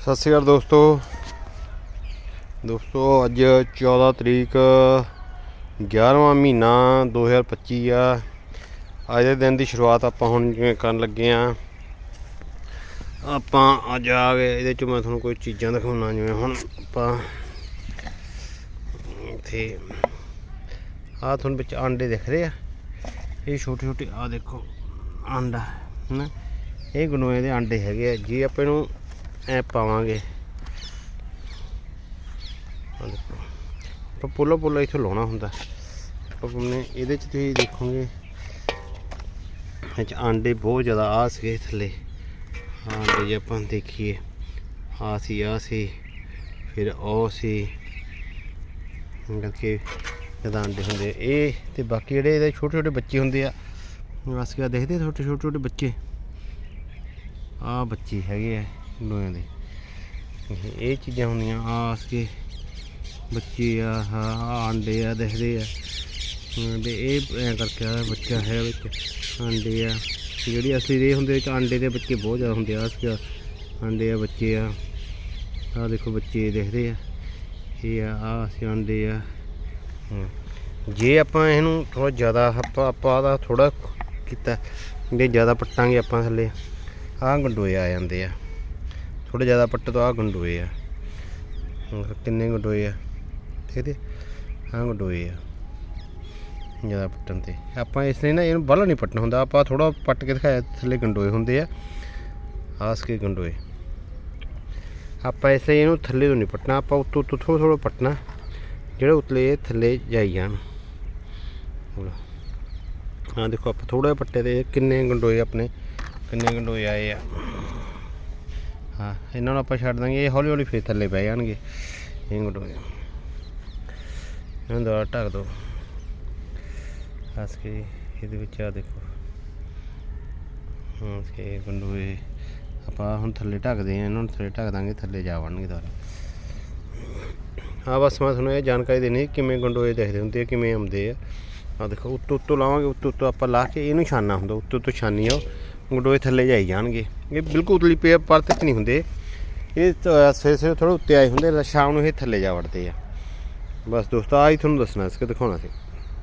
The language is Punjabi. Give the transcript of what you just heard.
ਸਤਿ ਸ਼੍ਰੀ ਅਕਾਲ ਦੋਸਤੋ। ਦੋਸਤੋ, ਅੱਜ 14 ਤਰੀਕ 11ਵਾਂ ਮਹੀਨਾ 2025 ਆ। ਅੱਜ ਦੇ ਦਿਨ ਦੀ ਸ਼ੁਰੂਆਤ ਆਪਾਂ ਹੁਣ ਜਿਵੇਂ ਕਰਨ ਲੱਗੇ ਆ। ਆਪਾਂ ਅੱਜ ਆ ਗਏ, ਇਹਦੇ ਚ ਮੈਂ ਤੁਹਾਨੂੰ ਕੋਈ ਚੀਜ਼ਾਂ ਦਿਖਾਉਣਾ, ਜਿਵੇਂ ਹੁਣ ਆਪਾਂ ਇੱਥੇ ਆ ਤੁਹਾਨੂੰ ਵਿੱਚ ਆਂਡੇ ਦਿਖ ਰਹੇ ਆ। ਇਹ ਛੋਟੇ ਛੋਟੇ ਆ ਦੇਖੋ, ਆਂਡਾ, ਹਨਾ? ਇਹ ਗਨੋਏ ਦੇ ਆਂਡੇ ਹੈਗੇ ਆ। ਜੇ ਆਪਾਂ ਇਹਨੂੰ ਐ ਪਾਵਾਂਗੇ। ਆਪਾਂ ਪੋਲੋ ਪੋਲੋ ਇੱਥੋਂ ਲਾਉਣਾ ਹੁੰਦਾ। ਆਪਾਂ ਨੇ ਇਹਦੇ ਚ ਤੁਸੀਂ ਦੇਖੋਗੇ। ਇਹ ਚ ਆਂਡੇ ਬਹੁਤ ਜ਼ਿਆਦਾ ਆ ਸੀਗੇ ਥੱਲੇ। ਆਂਡੇ ਜੇ ਆਪਾਂ ਦੇਖੀਏ। ਆ ਸੀ ਆ ਸੀ, ਫਿਰ ਉਹ ਸੀ। ਕਰਕੇ ਜਦੋਂ ਆਂਡੇ ਹੁੰਦੇ ਇਹ ਤੇ ਬਾਕੀ ਜਿਹੜੇ ਇਹਦੇ ਛੋਟੇ ਛੋਟੇ ਬੱਚੇ ਹੁੰਦੇ ਆ ਆਸਿਆ ਦੇਖਦੇ ਛੋਟੇ ਛੋਟੇ ਛੋਟੇ ਬੱਚੇ। ਆ ਬੱਚੇ ਹੈਗੇ ਆ। ਲੋਆਂ ਦੇ। ਇਹ- ਚੀਜ਼ਾਂ ਹੁੰਦੀਆਂ ਆਸ ਕੇ ਬੱਚੇ ਆ, ਆਹ ਆਂਡੇ ਆ, ਦਿਖਦੇ ਆ। ਤੇ ਇਹ ਐ ਕਰਕੇ ਆ, ਬੱਚਾ ਹੈ ਵਿੱਚ, ਆਂਡੇ ਆ। ਜਿਹੜੀ ਅਸਲੀ ਦੇ ਹੁੰਦੇ ਵਿੱਚ, ਆਂਡੇ ਦੇ ਬੱਚੇ ਬਹੁਤ ਜ਼ਿਆਦਾ ਹੁੰਦੇ ਆ ਅਸਕੇ ਆਂਡੇ ਆ, ਬੱਚੇ ਆ। ਆ ਦੇਖੋ ਬੱਚੇ ਦਿਖਦੇ ਆ। ਇਹ ਆ ਆ ਅਸੀਂ ਆਂਡੇ ਆ। ਜੇ ਆਪਾਂ ਇਹਨੂੰ ਥੋੜਾ ਜ਼ਿਆਦਾ, ਆਪਾਂ ਆਪਾਂ ਦਾ ਥੋੜਾ ਕੀਤਾ, ਜੇ ਜ਼ਿਆਦਾ ਪੱਟਾਂਗੇ ਆਪਾਂ ਥੱਲੇ, ਆਹ ਗੰਡੋਏ ਆ ਜਾਂਦੇ ਆ। ਥੋੜੇ ਜ਼ਿਆਦਾ ਪੱਟੇ ਤੋਂ ਆਹ ਗੰਡੋਏ ਆ। ਕਿੰਨੇ ਗੰਡੋਏ ਆ। ਦੇਖਦੇ ਆਹ ਗੰਡੋਏ ਆ। ਜ਼ਿਆਦਾ ਪੱਟਣ ਤੇ। ਆਪਾਂ ਇਸ ਲਈ ਨਾ ਇਹਨੂੰ ਬਾਹਲਾ ਨਹੀਂ ਪੱਟਣਾ ਹੁੰਦਾ। ਆਪਾਂ ਥੋੜਾ ਪੱਟ ਕੇ ਦਿਖਾਇਆ, ਥੱਲੇ ਗੰਡੋਏ ਹੁੰਦੇ ਆ। ਆਸ ਕੇ ਗੰਡੋਏ ਆਪਾਂ ਇਸ ਲਈ ਇਹਨੂੰ ਥੱਲੇ ਤੋਂ ਨਹੀਂ ਪੱਟਣਾ। ਆਪਾਂ ਉੱਤੋਂ ਉੱਤੋਂ ਥੋੜਾ ਥੋੜਾ ਪੱਟਣਾ। ਜਿਹੜੇ ਉਤਲੇ ਇਹ ਥੱਲੇ ਜਾਈ ਜਾਣ। ਹਾਂ ਦੇਖੋ, ਆਪਾਂ ਥੋੜਾ ਪੱਟੇ ਤੇ ਕਿੰਨੇ ਗੰਡੋਏ ਆਪਣੇ। ਕਿੰਨੇ ਗੰਡੋਏ ਆਏ ਆ। ਹਾਂ, ਇਹਨਾਂ ਨੂੰ ਆਪਾਂ ਛੱਡ ਦਾਂਗੇ, ਇਹ ਹੌਲੀ ਹੌਲੀ ਫੇਰ ਥੱਲੇ ਪੈ ਜਾਣਗੇ। ਇਹ ਗੰਡੋਏ ਇਹਨਾਂ ਦਾ ਢੱਕ ਦੋ। ਹੱਸ ਕੇ, ਇਹਦੇ ਵਿੱਚ ਆ ਦੇਖੋ। ਹਾਂ ਕਿ ਗੰਡੋਏ ਆਪਾਂ ਹੁਣ ਥੱਲੇ ਢੱਕਦੇ ਆ ਇਹਨਾਂ ਨੂੰ ਥੱਲੇ ਢੱਕ ਦਾਂਗੇ, ਥੱਲੇ ਜਾ ਵੜਨਗੇ ਦੁਬਾਰਾ। ਹਾਂ ਬਸ ਮੈਂ ਤੁਹਾਨੂੰ ਇਹ ਜਾਣਕਾਰੀ ਦੇਣੀ ਕਿਵੇਂ ਗੰਡੋਏ ਦੇਖਦੇ ਹੁੰਦੇ ਆ, ਕਿਵੇਂ ਆਉਂਦੇ ਆ। ਆ ਦੇਖੋ ਉੱਤੋਂ ਉੱਤੋਂ ਲਾਵਾਂਗੇ ਉੱਤੋਂ ਉੱਤੋਂ ਆਪਾਂ ਲਾ ਕੇ ਇਹਨੂੰ ਛਾਨਣਾ ਹੁੰਦਾ ਉੱਤੋਂ ਉੱਤੋਂ ਛਾਨੀ ਆ ਗੰਡੋਏ ਥੱਲੇ ਜਾਈ ਜਾਣਗੇ। ਇਹ ਬਿਲਕੁਲ ਉਤਲੀ ਪੇ ਪਰਤ ਨਹੀਂ ਹੁੰਦੇ। ਇਹ ਸਵੇਰੇ ਸਵੇਰੇ ਥੋੜਾ ਉੱਤੇ ਆਏ ਹੁੰਦੇ ਸ਼ਾਮ ਨੂੰ ਇਹ ਥੱਲੇ ਜਾ ਵੜਦੇ ਆ। ਬਸ ਦੋਸਤੋ, ਆਹ ਹੀ ਤੁਹਾਨੂੰ ਦੱਸਣਾ ਸੀ ਕਿ ਦਿਖਾਉਣਾ ਸੀ।